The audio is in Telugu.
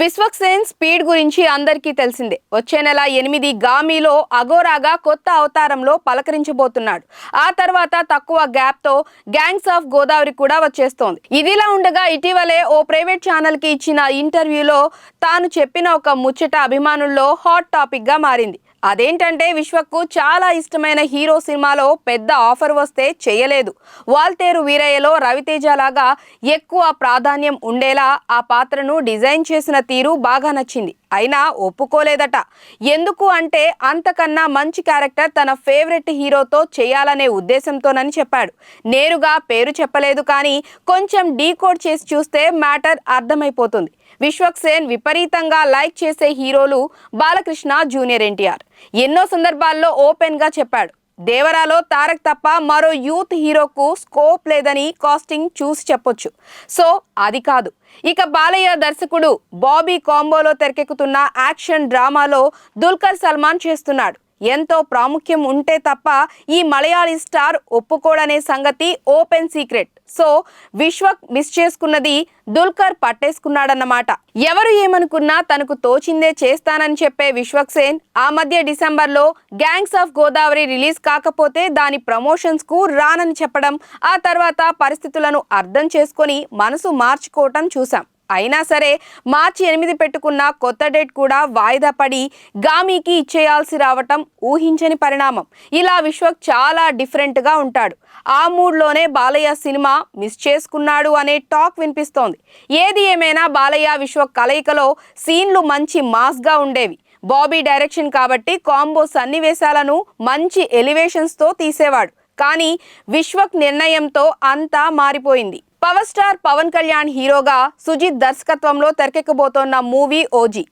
విశ్వక్సేన్ స్పీడ్ గురించి అందరికీ తెలిసిందే. వచ్చే నెల ఎనిమిది గామీలో అగోరాగా కొత్త అవతారంలో పలకరించబోతున్నాడు. ఆ తర్వాత తక్కువ గ్యాప్తో గ్యాంగ్స్ ఆఫ్ గోదావరి కూడా వచ్చేస్తోంది. ఇదిలా ఉండగా ఇటీవలే ఓ ప్రైవేట్ ఛానల్కి ఇచ్చిన ఇంటర్వ్యూలో తాను చెప్పిన ఒక ముచ్చట అభిమానుల్లో హాట్ టాపిక్గా మారింది. అదేంటంటే విశ్వక్కు చాలా ఇష్టమైన హీరో సినిమాలో పెద్ద ఆఫర్ వస్తే చేయలేదు. వాల్తేరు వీరయ్యలో రవితేజ లాగా ఎక్కువ ప్రాధాన్యం ఉండేలా ఆ పాత్రను డిజైన్ చేసిన తీరు బాగా నచ్చింది. అయినా ఒప్పుకోలేదట. ఎందుకు అంటే అంతకన్నా మంచి క్యారెక్టర్ తన ఫేవరెట్ హీరోతో చేయాలనే ఉద్దేశంతోనని చెప్పాడు. నేరుగా పేరు చెప్పలేదు కానీ కొంచెం డీకోడ్ చేసి చూస్తే మ్యాటర్ అర్థమైపోతుంది. విశ్వక్ సేన్ విపరీతంగా లైక్ చేసే హీరోలు బాలకృష్ణ జూనియర్ ఎన్టీఆర్. ఎన్నో సందర్భాల్లో ఓపెన్గా చెప్పాడు. దేవరాలో తారక్ తప్ప మరో యూత్ హీరోకు స్కోప్ లేదని కాస్టింగ్ చూసి చెప్పొచ్చు. సో అది కాదు. ఇక బాలయ్య దర్శకుడు బాబీ కాంబోలో తెరకెక్కుతున్న యాక్షన్ డ్రామాలో దుల్కర్ సల్మాన్ చేస్తున్నాడు. ఎంతో ప్రాముఖ్యం ఉంటే తప్ప ఈ మలయాళీ స్టార్ ఒప్పుకోడనే సంగతి open secret. So Vishwak miss చేసుకున్నది దుల్కర్ పట్టేసుకున్నాడన్నమాట. ఎవరు ఏమనుకున్నా తనకు తోచిందే చేస్తానని చెప్పే విశ్వక్ సేన్ ఆ మధ్య డిసెంబర్లో గ్యాంగ్స్ ఆఫ్ గోదావరి రిలీజ్ కాకపోతే దాని ప్రమోషన్స్కు రానని చెప్పడం ఆ తర్వాత పరిస్థితులను అర్థం చేసుకొని మనసు మార్చుకోవటం చూశాం. అయినా సరే మార్చి ఎనిమిది పెట్టుకున్న కొత్త డేట్ కూడా వాయిదా పడి గామీకి ఇచ్చేయాల్సి రావటం ఊహించని పరిణామం. ఇలా విశ్వక్ చాలా డిఫరెంట్గా ఉంటాడు. ఆ మూడ్లోనే బాలయ్య సినిమా మిస్ చేసుకున్నాడు అనే టాక్ వినిపిస్తోంది. ఏది ఏమైనా బాలయ్య విశ్వక్ కలయికలో సీన్లు మంచి మాస్గా ఉండేవి. బాబీ డైరెక్షన్ కాబట్టి కాంబో సన్నివేశాలను మంచి ఎలివేషన్స్తో తీసేవాడు. కానీ విశ్వక్ నిర్ణయంతో అంతా మారిపోయింది. పవర్ స్టార్ పవన్ కళ్యాణ్ హీరోగా సుజిత్ దర్శకత్వంలో తెరకెక్కబోతోన్న మూవీ ఓజీ.